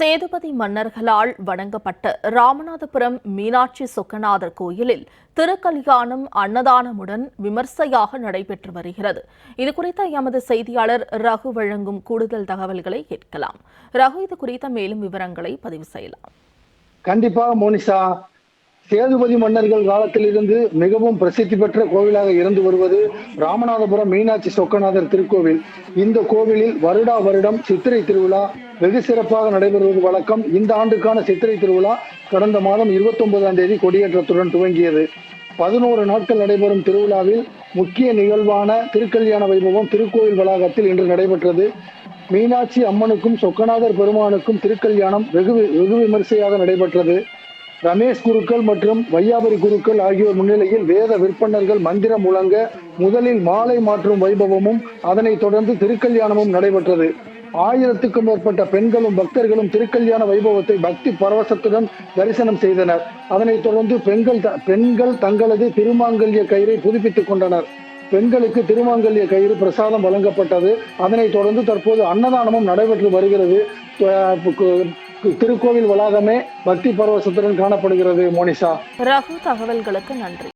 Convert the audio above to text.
சேதுபதி மன்னர்களால் வணங்கப்பட்ட ராமநாதபுரம் மீனாட்சி சொக்கநாதர் கோயிலில் திருக்கல்யாணம் அன்னதானமுடன் விமர்சையாக நடைபெற்று வருகிறது. இது குறித்த எமது செய்தியாளர் ரகு வழங்கும் கூடுதல் தகவல்களை கேட்கலாம். ரகு இது குறித்த மேலும் விவரங்களை பதிவு செய்யலாம். கண்டிப்பா மோனிஷா சேதுபதி மன்னர்கள் காலத்திலிருந்து மிகவும் பிரசித்தி பெற்ற கோவிலாக இருந்து வருவது ராமநாதபுரம் மீனாட்சி சொக்கநாதர் திருக்கோவில். இந்த கோவிலில் வருடா வருடம் சித்திரை திருவிழா வெகு சிறப்பாக நடைபெறுவது வழக்கம். இந்த ஆண்டுக்கான சித்திரை திருவிழா கடந்த மாதம் இருபத்தி ஒன்பதாம் தேதி கொடியேற்றத்துடன் துவங்கியது. பதினோரு நாட்கள் நடைபெறும் திருவிழாவில் முக்கிய நிகழ்வான திருக்கல்யாண வைபவம் திருக்கோயில் வளாகத்தில் இன்று நடைபெற்றது. மீனாட்சி அம்மனுக்கும் சொக்கநாதர் பெருமானுக்கும் திருக்கல்யாணம் வெகு வெகு விமரிசையாக நடைபெற்றது. ரமேஷ் குருக்கள் மற்றும் வையாபுரி குருக்கள் ஆகியோர் முன்னிலையில் வேத விற்பனர்கள் மந்திரம் முழங்க முதலில் மாலை மாற்றும் வைபவமும் அதனைத் தொடர்ந்து திருக்கல்யாணமும் நடைபெற்றது. ஆயிரத்துக்கும் மேற்பட்ட பெண்களும் பக்தர்களும் திருக்கல்யாண வைபவத்தை பக்தி பரவசத்துடன் தரிசனம் செய்தனர். அதனைத் தொடர்ந்து பெண்கள் த- பெண்கள் தங்களது திருமாங்கல்ய கயிறை புதுப்பித்துக் கொண்டனர். பெண்களுக்கு திருமாங்கல்ய கயிறு பிரசாதம் வழங்கப்பட்டது. அதனைத் தொடர்ந்து தற்போது அன்னதானமும் நடைபெற்று வருகிறது. திருக்கோவில் வளாகமே பக்தி பரவசத்துடன் காணப்படுகிறது மோனிஷா. ரகு தகவல்களுக்கு நன்றி.